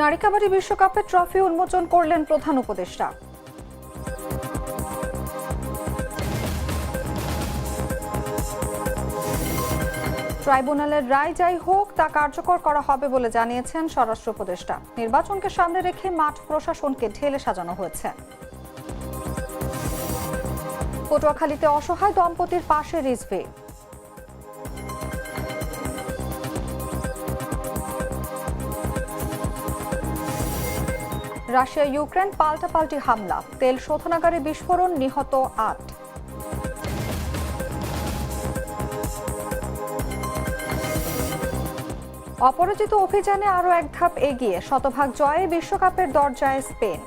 নারী কাবাডি বিশ্বকাপে ট্রফি উন্মোচন করলেন প্রধান উপদেষ্টা। ট্রাইব্যুনালের রায় যাই হোক, তা কার্যকর করা হবে বলে জানিয়েছেন স্বরাষ্ট্র উপদেষ্টা। নির্বাচনকে সামনে রেখে মাঠ প্রশাসনকে ঢেলে সাজানো হয়েছে। পটুয়াখালীতে অসহায় দম্পতির পাশে রিজভি। রাশিয়া ইউক্রেন পাল্টাপাল্টি হামলা। তেল শোধনাগারে বিস্ফোরণ, নিহত আট। অপরাজিত অভিযানে আরও এক ধাপ এগিয়ে শতভাগ জয়ে বিশ্বকাপের দরজায় স্পেন।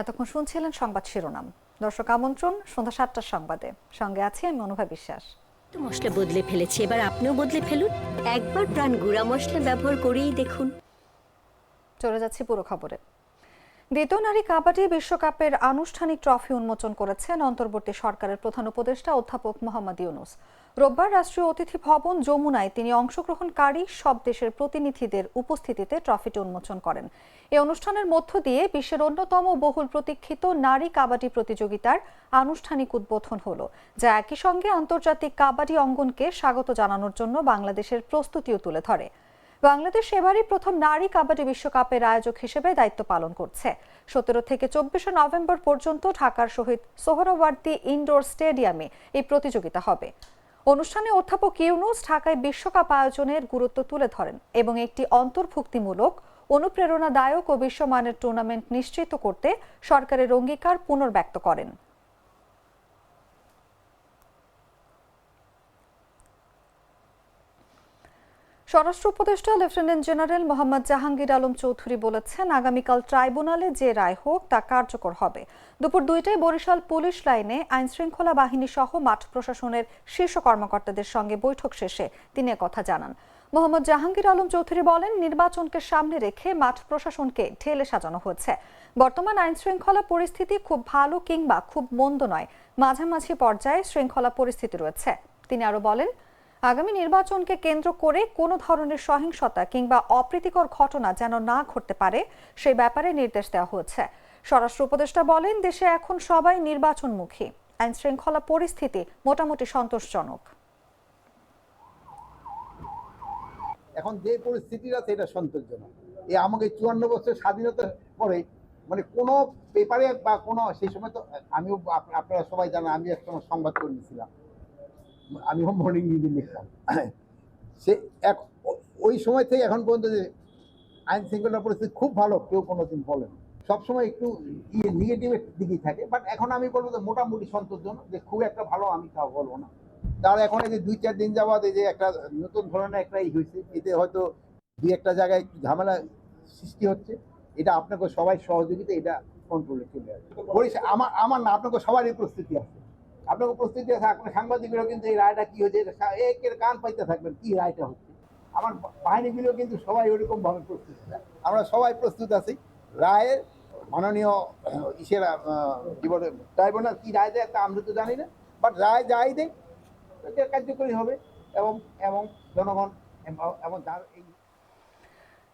এতক্ষণ শুনছিলেন সংবাদ শিরোনাম। দর্শক আমন্ত্রণ সন্ধ্যা সাতটার সংবাদে। সঙ্গে আছি আমি অনুভা বিশ্বাস। মশলা বদলে ফেলেছি এবার আপনিও বদলে ফেলুন। একবার প্রাণ গুঁড়া মশলা ব্যবহার করেই দেখুন। চলে যাচ্ছি পুরো খবরে। দ্বিতীয় নারী কাবাডি বিশ্বকাপের আনুষ্ঠানিক ট্রফি উন্মোচন করেছেন অন্তর্বর্তী সরকারের প্রধান উপদেষ্টা অধ্যাপক মোহাম্মদ ইউনুস। রোববার রাষ্ট্রীয় অতিথি ভবন যমুনায় তিনি অংশগ্রহণকারী সব দেশের প্রতিনিধিদের উপস্থিতিতে ট্রফিটি উন্মোচন করেন। এই অনুষ্ঠানের মধ্য দিয়ে বিশ্বের অন্যতম বহুল প্রতীক্ষিত নারী কাবাডি প্রতিযোগিতার আনুষ্ঠানিক উদ্বোধন হল, যা একই সঙ্গে আন্তর্জাতিক কাবাডি অঙ্গনকে স্বাগত জানানোর জন্য বাংলাদেশের প্রস্তুতিও তুলে ধরে। বাংলাদেশ এবারই প্রথম নারী কাবাডি বিশ্বকাপের আয়োজক হিসেবে দায়িত্ব পালন করছে। সতেরো থেকে চব্বিশে নভেম্বর পর্যন্ত ঢাকার শহীদ সোহরাওয়ার্দী ইনডোর স্টেডিয়ামে এই প্রতিযোগিতা হবে। অনুষ্ঠানে অধ্যাপক ইউনুস ঢাকায় বিশ্বকাপ আয়োজনের গুরুত্ব তুলে ধরেন এবং একটি অন্তর্ভুক্তিমূলক, অনুপ্রেরণাদায়ক ও বিশ্বমানের টুর্নামেন্ট নিশ্চিত করতে সরকারের অঙ্গীকার পুনর্ব্যক্ত করেন। স্বরাষ্ট্র উপদেষ্টা, লেফটেন্যান্ট জেনারেল মোহাম্মদ জাহাঙ্গীর আলম চৌধুরী বলেছেন, আগামীকাল ট্রাইব্যুনালে যে রায় হোক তা কার্যকর হবে। দুপুর দুইটায় বরিশাল পুলিশ লাইনে আইন শৃঙ্খলা বাহিনী সহ মাঠ প্রশাসনের শীর্ষ কর্মকর্তাদের সঙ্গে বৈঠক শেষে তিনি কথা জানান। মোহাম্মদ জাহাঙ্গীর আলম চৌধুরী বলেন, নির্বাচনকে সামনে রেখে মাঠ প্রশাসনকে ঢেলে সাজানো হয়েছে। বর্তমান আইন শৃঙ্খলা পরিস্থিতি খুব ভালো কিংবা খুব মন্দ নয়। মাঝামাঝি পর্যায়ে শৃঙ্খলা পরিস্থিতি রয়েছে। তিনি আরও বলেন আগামী নির্বাচনকে কেন্দ্র করে কোনো ধরনের সহিংসতা কিংবা অপ্রীতিকর ঘটনা যেন না ঘটতে পারে সেই ব্যাপারে নির্দেশ দেওয়া হয়েছে। স্বরাষ্ট্র উপদেষ্টা বলেন, দেশে এখন সবাই নির্বাচনমুখী। আইন শৃঙ্খলা পরিস্থিতি মোটামুটি সন্তোষজনক। এখন যে পরিস্থিতি আছে, এটা সন্তোষজনক। এই আমাকে চুয়ান্ন বছর স্বাধীনতার পরে মানে কোনো পেপারে বা কোনো, সেই সময় তো আমিও আপ- আপনারা সবাই জানেন, আমি এক সময় সংবাদ আমিও মর্নিং নিউজে লিখতাম। সে এক ওই সময় থেকে এখন পর্যন্ত যে আইন শৃঙ্খলা পরিস্থিতি খুব ভালো, কেউ কোনোদিন বলেন। সবসময় একটু ইয়ে নেগেটিভের দিকেই থাকে। বাট এখন আমি বলব যে মোটামুটি সন্তোষজনক যে খুব একটা ভালো আমি তাও বলব না। তার এখন এই যে দুই চার দিন যাওয়া এই যে একটা নতুন ধরনের একটা ই হয়েছে, এতে হয়তো দুই একটা জায়গায় একটু ঝামেলা সৃষ্টি হচ্ছে। এটা আপনাকে সবাই সহযোগিতা, এটা কন্ট্রোলে চলে আসবে। আমার আমার না, আপনাকে সবারই প্রস্তুতি আছে। আপনাকে প্রস্তুতি আছে আপনার সাংবাদিকরা কিন্তু এই রায়টা কি সা- একের কান পাইতে থাকবেন, কি রায়টা হচ্ছে? আমার বাহিনীগুলো কিন্তু সবাই ওরকম ভাবে প্রস্তুত আমরা সবাই প্রস্তুত আছি। রায়ের মাননীয় ইসের কি বলে, ট্রাইব্যুনাল কি রায় দেয় তা আমরা তো জানি না বাট রায় যাই দেয় কার্যকরী হবে এবং এবং জনগণ এবং- তার এই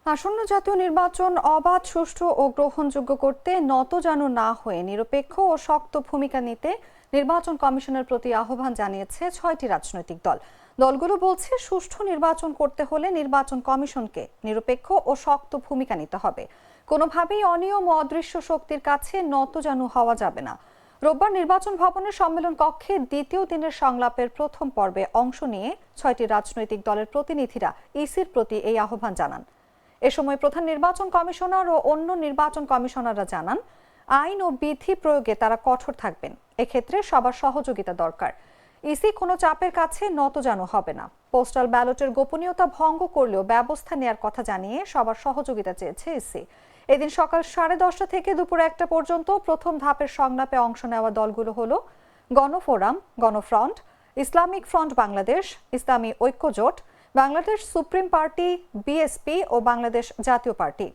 আসন্ন জাতীয় নির্বাচন অবাধ, সুষ্ঠু ও গ্রহণযোগ্য করতে নত যেন না হয়ে নিরপেক্ষ ও শক্ত ভূমিকা নিতে নির্বাচন কমিশনের প্রতি আহ্বান জানিয়েছে ছয়টি রাজনৈতিক দল। দলগুলো বলছে, সুষ্ঠু নির্বাচন করতে হলে নির্বাচন কমিশনকে নিরপেক্ষ ও শক্ত ভূমিকা নিতে হবে। কোনোভাবেই অনিয়ম ও অদৃশ্য শক্তির কাছে নত যেন হওয়া যাবে না। রোববার নির্বাচন ভবনের সম্মেলন কক্ষে দ্বিতীয় দিনের সংলাপের প্রথম পর্বে অংশ নিয়ে ছয়টি রাজনৈতিক দলের প্রতিনিধিরা ইসির প্রতি এই আহ্বান জানান। এ সময় প্রধান নির্বাচন কমিশনার ও অন্য নির্বাচন কমিশনাররা জানান আইন ও বিধি প্রয়োগে তারা কঠোর থাকবেন। এক্ষেত্রে সবার সহযোগিতা দরকার। ইসি কোনো চাপের কাছে নত যেন হবে না। পোস্টাল ব্যালটের গোপনীয়তা ভঙ্গ করলেও ব্যবস্থা নেয়ার কথা জানিয়ে সবার সহযোগিতা চেয়েছে ইসি। এদিন সকাল সাড়ে দশটা থেকে দুপুর একটা পর্যন্ত প্রথম ধাপের সংলাপে অংশ নেওয়া দলগুলো হলো Gonoforum, Gonofront, Islamic front Bangladesh, Islami Oikyajote, Bangladesh supreme party, BSP ও বাংলাদেশ জাতীয় পার্টি।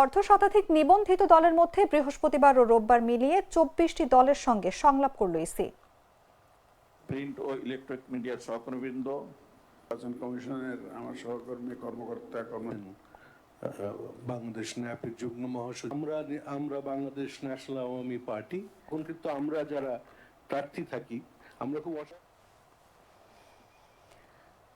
অর্ধ শতাধিক নিবন্ধিত দলের মধ্যে বৃহস্পতিবার ও রোববার মিলিয়ে চব্বিশটি দলের সঙ্গে সংলাপ করল ইসি। প্রিন্ট ও ইলেকট্রনিক মিডিয়ার সহকর্মীবৃন্দ নির্বাচন কমিশনের আমার সহকর্মী কর্মকর্তা কর্ম বাংলাদেশ ন্যাপের যুগ্ম মহাসচিব আমরা আমরা বাংলাদেশ ন্যাশনাল আওয়ামী পার্টি এখন কিন্তু আমরা যারা প্রার্থী থাকি আমরা খুব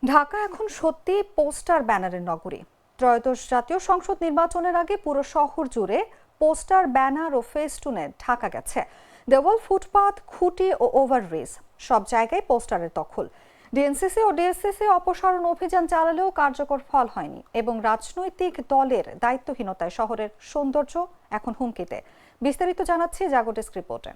ঢাকা এখন সত্যি পোস্টার ব্যানারের নগরী। ত্রয়োদশ জাতীয় সংসদ নির্বাচনের আগে পুরো শহর জুড়ে পোস্টার, ব্যানার ও ফেস্টুনে ঢাকা গেছে। দেওয়াল, ফুটপাত, খুঁটি ও ওভারব্রিজ সব জায়গায় পোস্টারের দখল। ডিএনসিসি ও ডিএসসিসি অপসারণ অভিযান চালালেও কার্যকর ফল হয়নি এবং রাজনৈতিক দলের দায়িত্বহীনতায় শহরের সৌন্দর্য এখন হুমকিতে। বিস্তারিত জানাচ্ছি জাগো ডেস্ক রিপোর্টে।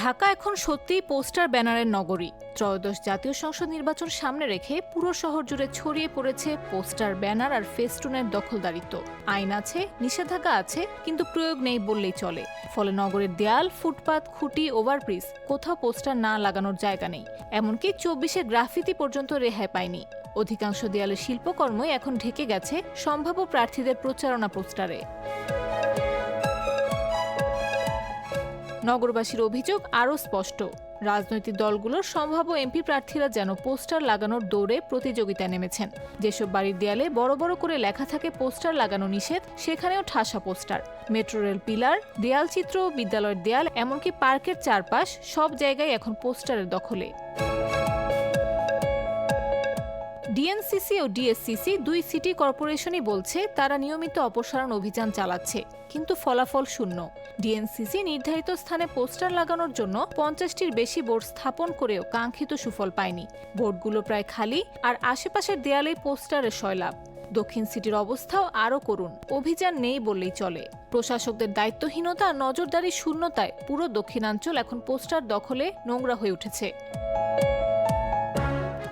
ঢাকা এখন সত্যিই পোস্টার ব্যানারের নগরী। ত্রয়োদশ জাতীয় সংসদ নির্বাচন সামনে রেখে পুরো শহর জুড়ে ছড়িয়ে পড়েছে পোস্টার ব্যানার আর ফেস্টুনের দখলদারিত্ব। আইন আছে, নিষেধাজ্ঞা আছে, কিন্তু প্রয়োগ নেই বললেই চলে। ফলে নগরের দেয়াল, ফুটপাত, খুঁটি, ওভারব্রিজ, কোথাও পোস্টার না লাগানোর জায়গা নেই। এমনকি চব্বিশে গ্রাফিতি পর্যন্ত রেহাই পায়নি। অধিকাংশ দেয়ালের শিল্পকর্মই এখন ঢেকে গেছে সম্ভাব্য প্রার্থীদের প্রচারণা পোস্টারে। নগরবাসীর অভিযোগ আরও স্পষ্ট। রাজনৈতিক দলগুলোর সম্ভাব্য এমপি প্রার্থীরা যেন পোস্টার লাগানোর দৌড়ে প্রতিযোগিতা নেমেছেন। যেসব বাড়ির দেয়ালে বড় বড় করে লেখা থাকে পোস্টার লাগানো নিষেধ, সেখানেও ঠাসা পোস্টার। মেট্রো রেল পিলার, দেয়াল চিত্র, বিদ্যালয়ের দেয়াল, এমনকি পার্কের চারপাশ সব জায়গায় এখন পোস্টারের দখলে। ডিএনসিসি ও ডিএসসিসি দুই সিটি কর্পোরেশনই বলছে তারা নিয়মিত অপসারণ অভিযান চালাচ্ছে, কিন্তু ফলাফল শূন্য। ডিএনসিসি নির্ধারিত স্থানে পোস্টার লাগানোর জন্য পঞ্চাশটির বেশি বোর্ড স্থাপন করেও কাঙ্ক্ষিত সুফল পায়নি। বোর্ডগুলো প্রায় খালি আর আশেপাশের দেয়ালে পোস্টারের সয়লাভ দক্ষিণ সিটির অবস্থাও আরও করুন, অভিযান নেই বললেই চলে। প্রশাসকদের দায়িত্বহীনতা নজরদারি শূন্যতায় পুরো দক্ষিণাঞ্চল এখন পোস্টার দখলে নোংরা হয়ে উঠেছে।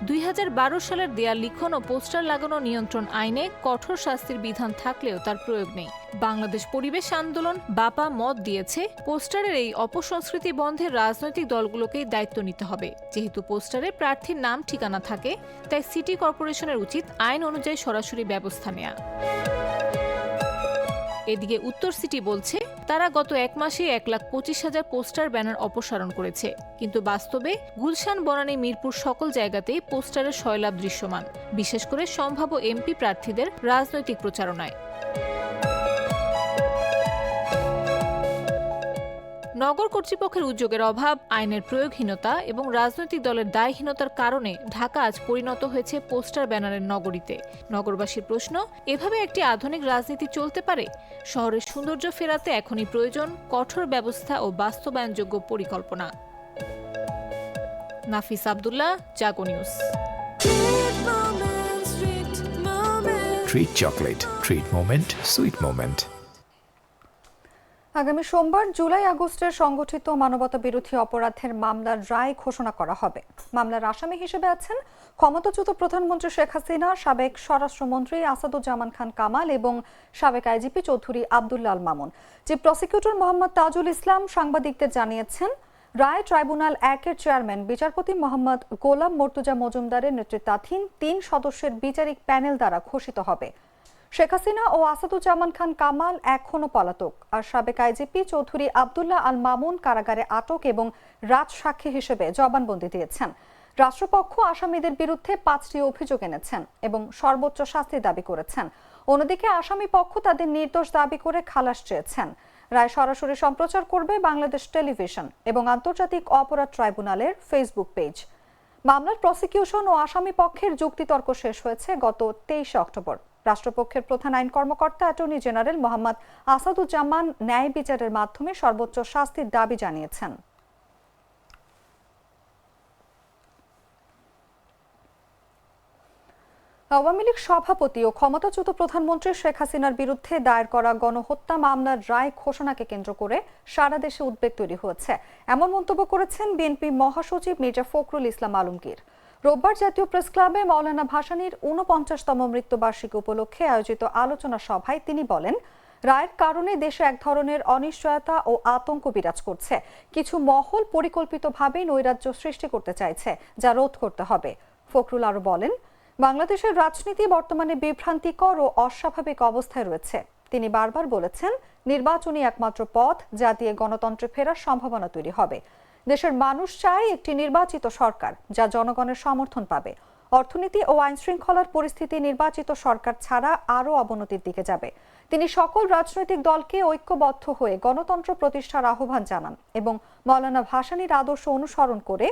দুই হাজার বারো সালের দেয়া লিখন ও পোস্টার লাগানো নিয়ন্ত্রণ আইনে কঠোর শাস্তির বিধান থাকলেও তার প্রয়োগ নেই। বাংলাদেশ পরিবেশ আন্দোলন বাপা মত দিয়েছে, পোস্টারের এই অপসংস্কৃতি বন্ধে রাজনৈতিক দলগুলোকেই দায়িত্ব নিতে হবে। যেহেতু পোস্টারে প্রার্থীর নাম ঠিকানা থাকে, তাই সিটি কর্পোরেশনের উচিত আইন অনুযায়ী সরাসরি ব্যবস্থা নেওয়া এদিকে উত্তর সিটি বলছে, তারা গত এক মাসে এক লাখ পঁচিশ হাজার পোস্টার ব্যানার অপসারণ করেছে। কিন্তু বাস্তবে গুলশান, বনানী, মিরপুর সকল জায়গাতেই পোস্টারের সয়লাভ দৃশ্যমান। বিশেষ করে সম্ভাব্য এমপি প্রার্থীদের রাজনৈতিক প্রচারণায়। নগর কর্তৃপক্ষের উদ্যোগের অভাব আইনের প্রয়োগহীনতা এবং রাজনৈতিক দলের দায়হীনতার কারণে ঢাকা আজ পরিণত হয়েছে পোস্টার ব্যানারের নগরীতে নগরবাসীর প্রশ্ন এভাবে একটি আধুনিক রাজনীতি চলতে পারে শহরের সৌন্দর্য ফেরাতে এখনই প্রয়োজন কঠোর ব্যবস্থা ও বাস্তবায়নযোগ্য পরিকল্পনা Nafis Abdullah Jago news Treat chocolate. Treat moment. Sweet moment. আগামী সোমবার জুলাই আগস্টের সংগঠিত মানবতা বিরোধী অপরাধের মামলার রায় ঘোষণা করা হবে। মামলার আসামি হিসেবে আছেন ক্ষমতাচ্যুত প্রধানমন্ত্রী শেখ হাসিনা, সাবেক স্বরাষ্ট্রমন্ত্রী আসাদুজ্জামান খান কামাল এবং সাবেক আইজিপি চৌধুরী আবদুল্লাহ আল মামুন। যে প্রসিকিউটর মোহাম্মদ তাজুল ইসলাম সাংবাদিকদের জানিয়েছেন, রায় ট্রাইব্যুনাল একের চেয়ারম্যান, বিচারপতি মোহাম্মদ গোলাম মর্তুজা মজুমদারের নেতৃত্বাধীন তিন সদস্যের বিচারিক প্যানেল দ্বারা ঘোষিত হবে। শেখ হাসিনা ও আসাদুজ্জামান খান কামাল এখনও পলাতক। আর সাবেক আইজিপি চৌধুরী আবদুল্লাহ আল মামুন কারাগারে আটক এবং রাজসাক্ষী হিসেবে জবানবন্দি দিয়েছেন। রাষ্ট্রপক্ষ আসামিদের বিরুদ্ধে পাঁচটি অভিযোগ এনেছেন এবং সর্বোচ্চ শাস্তি দাবি করেছেন। অন্যদিকে আসামি পক্ষ তাদের নির্দোষ দাবি করে খালাস চেয়েছেন। রায় সরাসরি সম্প্রচার করবে বাংলাদেশ টেলিভিশন এবং আন্তর্জাতিক অপরাধ ট্রাইব্যুনালের ফেসবুক পেজ। মামলার প্রসিকিউশন ও আসামি পক্ষের যুক্তিতর্ক শেষ হয়েছে গত তেইশে অক্টোবর। রাষ্ট্রপক্ষের প্রধান আইন কর্মকর্তা অ্যাটর্নি জেনারেল মোহাম্মদ আসাদুজ্জামান ন্যায় বিচারের মাধ্যমে সর্বোচ্চ শাস্তির দাবি জানিয়েছেন। আওয়ামী লীগ সভাপতি ও ক্ষমতাচ্যুত প্রধানমন্ত্রী শেখ হাসিনার বিরুদ্ধে দায়ের করা গণহত্যা মামলার রায় ঘোষণাকে কেন্দ্র করে সারা দেশে উদ্বেগ তৈরি হয়েছে। এমন মন্তব্য করেছেন বিএনপি মহাসচিব মির্জা ফখরুল ইসলাম আলমগীর। রোববার জাতীয় প্রেস ক্লাবে মৌলানা ভাসানীর ঊনপঞ্চাশতম মৃত্যুবার্ষিকী উপলক্ষে আয়োজিত আলোচনা সভায় তিনি বলেন, রায়ের কারণে দেশে এক ধরনের অনিশ্চয়তা ও আতঙ্ক বিরাজ করছে। কিছু মহল পরিকল্পিতভাবে নৈরাজ্য সৃষ্টি করতে চাইছে, যা রোধ করতে হবে। ফখরুল আরও বলেন, বাংলাদেশের রাজনীতি বর্তমানে বিভ্রান্তিকর ও অস্বাভাবিক অবস্থায় রয়েছে। তিনি বারবার বলেছেন, নির্বাচনই একমাত্র পথ যা দিয়ে গণতন্ত্রে ফেরার সম্ভাবনা তৈরি হবে। দেশের মানুষ চায় একটি নির্বাচিত সরকার যা জনগণের সমর্থন পাবে। অর্থনীতি ও আইন শৃঙ্খলার পরিস্থিতি নির্বাচিত সরকার ছাড়া আরও অবনতির দিকে যাবে। তিনি সকল রাজনৈতিক দলকে ঐক্যবদ্ধ হয়ে গণতন্ত্র প্রতিষ্ঠার আহ্বান জানান এবং মৌলানা ভাসানীর আদর্শ অনুসরণ করে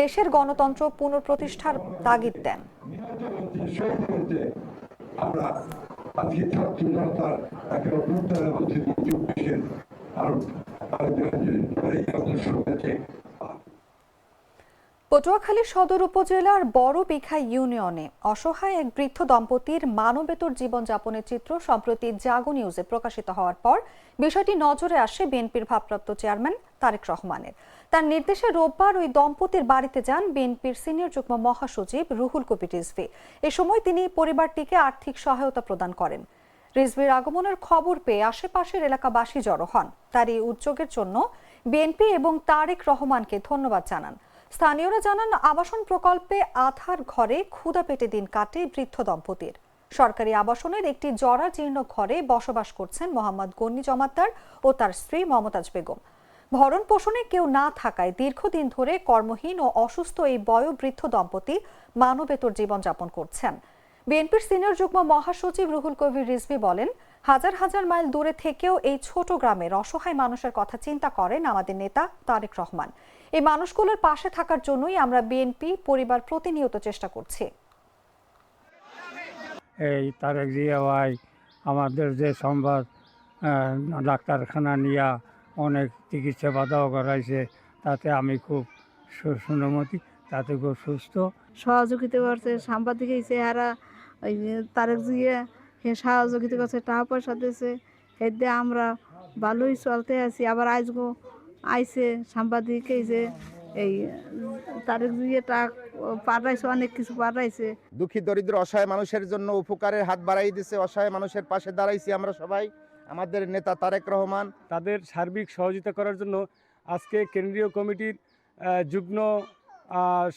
দেশের গণতন্ত্র পুনঃপ্রতিষ্ঠার তাগিদ দেন। পটুয়াখালী সদর উপজেলার বড় বিঘা ইউনিয়নে অসহায় এক বৃদ্ধ দম্পতির মানবেতর জীবনযাপনের চিত্র সম্প্রতি জাগো নিউজে প্রকাশিত হওয়ার পর বিষয়টি নজরে আসে বিএনপির ভারপ্রাপ্ত চেয়ারম্যান তারেক রহমানের। তার নির্দেশে রোববার ওই দম্পতির বাড়িতে যান বিএনপির সিনিয়র যুগ্ম মহাসচিব রুহুল কবির রিজভি। এ সময় তিনি পরিবারটিকে আর্থিক সহায়তা প্রদান করেন। রিজভির আগমনের খবর পেয়ে আশেপাশের এলাকাবাসী জড়ো হন। তার এই উদ্যোগের জন্য বিএনপি এবং তারেক রহমানকে ধন্যবাদ জানান। স্থানীয়রা জানান, আবাসন প্রকল্পে আধার ঘরে ক্ষুদা পেটে দিন কাটে বৃদ্ধ দম্পতির। সরকারি আবাসনের একটি জরাজীর্ণ ঘরে বসবাস করছেন মোহাম্মদ গন্নি জমাদ্দার ও তার স্ত্রী মমতাজ বেগম। ভরণ পোষণে কেউ না থাকায় দীর্ঘদিন ধরে কর্মহীন ও অসুস্থ এই বয়োবৃদ্ধ দম্পতি মানবেতর জীবনযাপন করছেন। বিএনপির সিনিয়র যুগ্ম মহাসচিব রুহুল কবির রিজভি বলেন, হাজার হাজার মাইল দূরে থেকেও এই ছোট গ্রামের অসহায় মানুষের কথা চিন্তা করেন আমাদের নেতা তারেক রহমান। এই মানুষগুলোর পাশে থাকার জন্যই আমরা বিএনপি পরিবার প্রতিনিয়ত চেষ্টা করছি। এই তারেক জিয়া ভাই আমাদের যে সংবাদ ডাক্তারখানা নিয়া অনেক চিকিৎসা বাধাও করাইছে তাতে আমি খুব সুনমতি তাতে খুব সুস্থ। সহযোগিতা করছে সাংবাদিক হয়েছে এরা ওই তারেক জিয়ে হে সহযোগিতা করছে টাকা পয়সা দিয়েছে এতে আমরা ভালোই চলতে আছি আবার আজগো আইছে সাংবাদিক হয়েছে এই তারেক জিয়ে টাকা পাঠাইছে অনেক কিছু পাঠাইছে। দুঃখী দরিদ্র অসহায় মানুষের জন্য উপকারের হাত বাড়াই দিছে অসহায় মানুষের পাশে দাঁড়াইছি আমরা সবাই আমাদের নেতা তারেক রহমান। তাদের সার্বিক সহযোগিতা করার জন্য আজকে কেন্দ্রীয় কমিটির যুগ্ম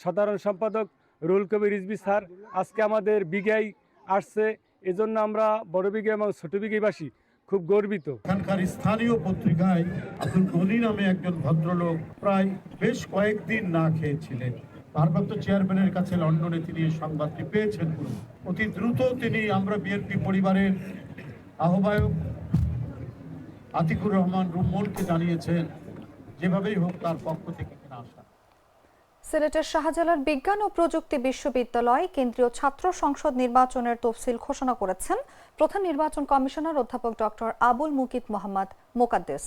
সাধারণ সম্পাদক রুল কবির রিজবি স্যার আজকে আমাদের বিঘাই আসছে। এজন্য আমরা বড় বিঘা এবং ছোট বিঘাইবাসী খুব গর্বিত। এখানকার স্থানীয় পত্রিকায় আব্দুল গনি নামে একজন ভদ্রলোক প্রায় বেশ কয়েকদিন না খেয়েছিলেন। ভারপ্রাপ্ত চেয়ারম্যানের কাছে লন্ডনে তিনি সংবাদটি পেয়েছেন। অতি দ্রুত তিনি আমরা বিএনপি পরিবারের আহ্বায়ক আতিকুর রহমান রুম্মনকে জানিয়েছেন, যেভাবেই হোক তার পক্ষ থেকে। সিলেটের শাহজালাল বিজ্ঞান ও প্রযুক্তি বিশ্ববিদ্যালয় কেন্দ্রীয় ছাত্র সংসদ নির্বাচনের তফসিল ঘোষণা করেছেন প্রধান নির্বাচন কমিশনার অধ্যাপক ডক্টর আবুল মুকিত মোহাম্মদ মোকাদ্দেস।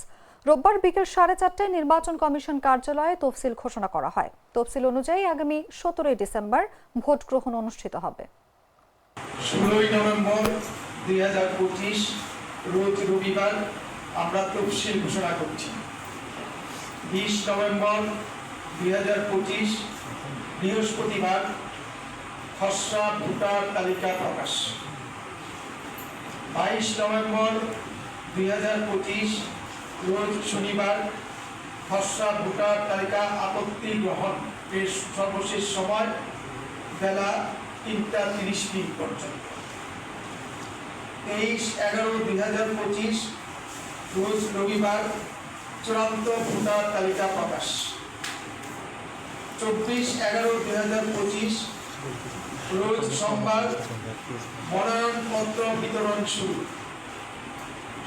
রোববার বিকেল সাড়ে চারটায় নির্বাচন কমিশন কার্যালয়ে তফসিল ঘোষণা করা হয়। তফসিল অনুযায়ী আগামী সতেরোই ডিসেম্বর ভোট গ্রহণ অনুষ্ঠিত হবে। ষোলোই নভেম্বর দুই হাজার পঁচিশ, রোজ রবিবার আমরা তফসিল ঘোষণা করছি। বিশ নভেম্বর দুই হাজার পঁচিশ বৃহস্পতিবার খসড়া ভোটার তালিকা প্রকাশ। বাইশ নভেম্বর দুই হাজার পঁচিশ রোজ শনিবার খসড়া ভোটার তালিকা আপত্তি গ্রহণ এর সর্বশেষ সময় বেলা তিনটা তিরিশ মিনিট পর্যন্ত। তেইশ এগারো দুই হাজার পঁচিশ রোজ রবিবার চূড়ান্ত ভোটার তালিকা প্রকাশ। চব্বিশ এগারো দুই হাজার পঁচিশ, রোজ সোমবার মনোনয়নপত্র বিতরণ শুরু।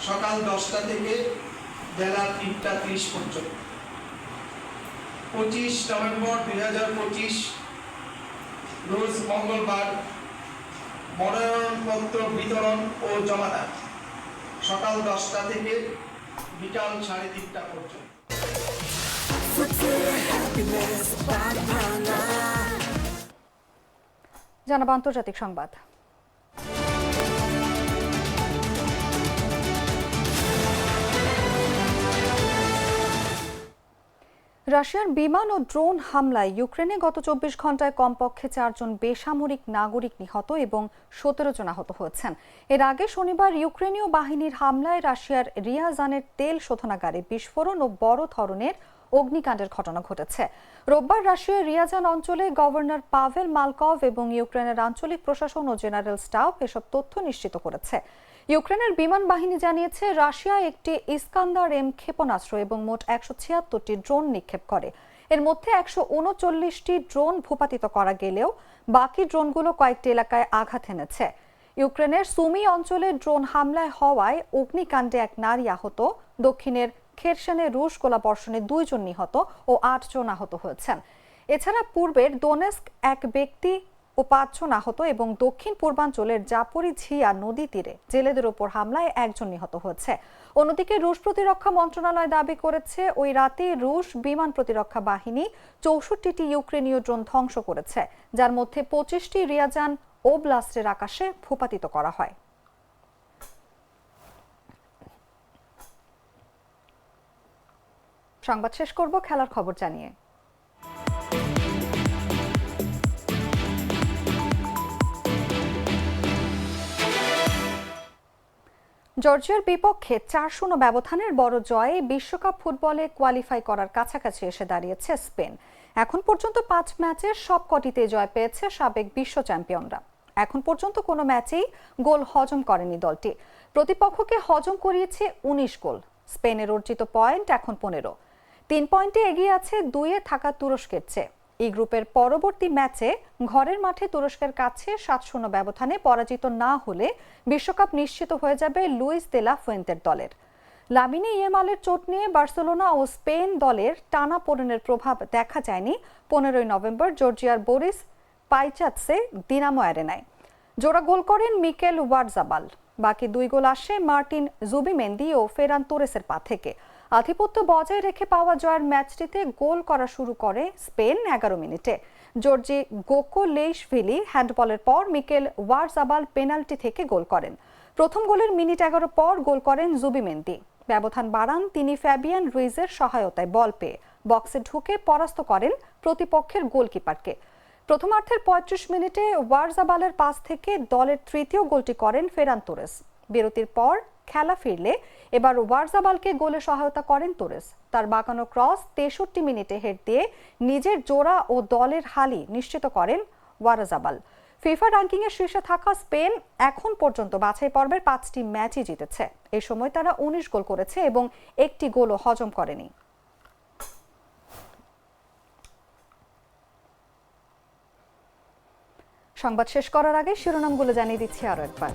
সকাল দশটা থেকে বেলা তিনটা তিরিশ পর্যন্ত। পঁচিশ নভেম্বর দুই হাজার পঁচিশ, রোজ মঙ্গলবার মনোনয়নপত্র বিতরণ ও জমাদান। সকাল দশটা থেকে বিকাল সাড়ে তিনটা পর্যন্ত। আন্তর্জাতিক সংবাদ। রাশিয়ার বিমান ও ড্রোন হামলায় ইউক্রেনে গত চব্বিশ ঘন্টায় কমপক্ষে চারজন বেসামরিক নাগরিক নিহত এবং সতেরো জন আহত হয়েছেন। এর আগে শনিবার ইউক্রেনীয় বাহিনীর হামলায় রাশিয়ার রিয়াজানের তেল শোধনাগারে বিস্ফোরণ ও বড় ধরনের অগ্নিকাণ্ডের ঘটনা ঘটেছে। রোববার রাশিয়ার রিয়াজান অঞ্চলে গভর্নর পাভেল মালকভ এবং ইউক্রেনের আঞ্চলিক প্রশাসন ও জেনারেল স্টাফ এসব তথ্য নিশ্চিত করেছে। ইউক্রেনের বিমান বাহিনী জানিয়েছে, রাশিয়া একটি ইস্কান্দার এম ক্ষেপণাস্ত্র এবং মোট একশো ছিয়াত্তরটি ড্রোন নিক্ষেপ করে। এর মধ্যে একশো উনচল্লিশটি ড্রোন ভূপাতিত করা গেলেও বাকি ড্রোনগুলো কয়েকটি এলাকায় আঘাত এনেছে। ইউক্রেনের সুমি অঞ্চলে ড্রোন হামলায় হওয়ায় অগ্নিকাণ্ডে এক নারী আহত। দক্ষিণের খেরসেনে রুশ গোলা গোলাবর্ষণে দুইজন নিহত ও আটজন আহত হয়েছেন। এছাড়া পূর্বের দোনেস্ক এক ব্যক্তি ও পাঁচজন আহত এবং দক্ষিণ পূর্বাঞ্চলের জাপরিঝিয়া নদী তীরে জেলেদের ওপর হামলায় একজন নিহত হয়েছে। অন্যদিকে রুশ প্রতিরক্ষা মন্ত্রণালয় দাবি করেছে, ওই রাতে রুশ বিমান প্রতিরক্ষা বাহিনী চৌষট্টিটি ইউক্রেনীয় ড্রোন ধ্বংস করেছে, যার মধ্যে পঁচিশটি রিয়াজান ও ব্লাস্টের আকাশে ভূপাতিত করা হয়। সংবাদ শেষ করব, খেলার খবর জানিয়ে। জর্জিয়ার বিপক্ষে চার শূন্য ব্যবধানের বড় জয়ে বিশ্বকাপ ফুটবলে কোয়ালিফাই করার কাছাকাছি এসে দাঁড়িয়েছে স্পেন। এখন পর্যন্ত পাঁচ ম্যাচের সবকটিতে জয় পেয়েছে সাবেক বিশ্ব চ্যাম্পিয়নরা। এখন পর্যন্ত কোনো ম্যাচেই গোল হজম করেনি দলটি। প্রতিপক্ষকে হজম করিয়েছে উনিশ গোল। স্পেনের অর্জিত পয়েন্ট এখন পনেরো। তিন পয়েন্টে এগিয়ে আছে দুইয়ে থাকা তুরস্কের চেয়ে। এই গ্রুপের পরবর্তী ম্যাচে ঘরের মাঠে তুরস্কের কাছে সাত শূন্য ব্যবধানে পরাজিত না হলে বিশ্বকাপ নিশ্চিত হয়ে যাবে লুইস দেলা ফুয়েন্তের দলের। লামিনে ইয়েমালের চোট নিয়ে বার্সেলোনা ও স্পেন দলের টানা পড়নের প্রভাব দেখা যায়নি পনেরোই নভেম্বর জর্জিয়ার বোরিস পাইচাৎসে দিনামো অ্যারেনায়। জোড়া গোল করেন মিকেল ওয়ার্জাবাল। বাকি দুই গোল আসে মার্টিন জুবিমেন্দি ও ফেরান তোরেসের পা থেকে। আধিপত্য বজায় রেখে পাওয়া জয়ের ম্যাচটিতে গোল করা শুরু করে স্পেন এগারো মিনিটে। জর্জি গোকো লেইশভিলি হ্যান্ডবলের পর মিকেল ওয়ারজাবাল পেনাল্টি থেকে গোল করেন। প্রথম গোলের মিনিট এগারো পর গোল করেন জুবিমেন্দি। ব্যবধান বাড়ান তিনি ফ্যাবিয়ান রুইজের সহায়তায় বল পেয়ে। বক্সে ঢুকে পরাস্ত করেন প্রতিপক্ষের গোলকিপারকে। প্রথমার্ধের পঁয়ত্রিশ মিনিটে ওয়ারজাবালের পাস থেকে দলের তৃতীয় গোলটি করেন ফেরান তোরেস। বিরতির পর খেলা ফিরলে এবার ওয়ারজাবালকে গোলে সহায়তা করেন তোরেস। তার বাঁকানো ক্রস তেষট্টি মিনিটে হেড দিয়ে নিজের জোড়া ও দলের হালি নিশ্চিত করেন ওয়ারাজাবাল। ফিফা র্যাঙ্কিংয়ে শীর্ষে থাকা স্পেন এখন পর্যন্ত বাছাই পর্বের পাঁচটি ম্যাচই জিতেছে। এই সময় তারা উনিশ গোল করেছে এবং একটি গোলও হজম করেনি। সংবাদ শেষ করার আগে শিরোনামগুলো জানিয়ে দিচ্ছি আরও একবার।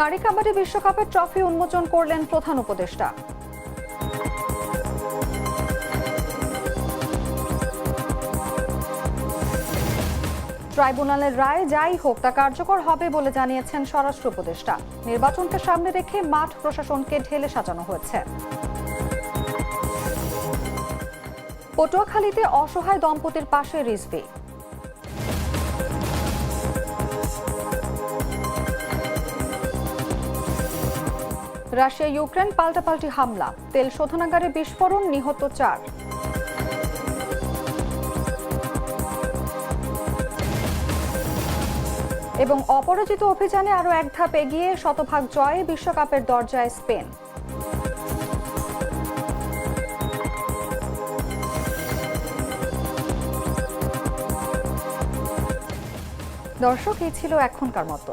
নারী কাবাডি বিশ্বকাপের ট্রফি উন্মোচন করলেন প্রধান উপদেষ্টা। ট্রাইব্যুনালের রায় যাই হোক তা কার্যকর হবে বলে জানিয়েছেন স্বরাষ্ট্র উপদেষ্টা। নির্বাচনকে সামনে রেখে মাঠ প্রশাসনকে ঢেলে সাজানো হয়েছে। পটুয়াখালীতে অসহায় দম্পতির পাশে রিজভি। রাশিয়া ইউক্রেন পাল্টাপাল্টি হামলা। তেল শোধনাগারে বিস্ফোরণ, নিহত চার। এবং অপরাজিত অভিযানে আরও এক ধাপ এগিয়ে শতভাগ জয়ে বিশ্বকাপের দরজায় স্পেন। দর্শক, এই ছিল এখনকার মতো।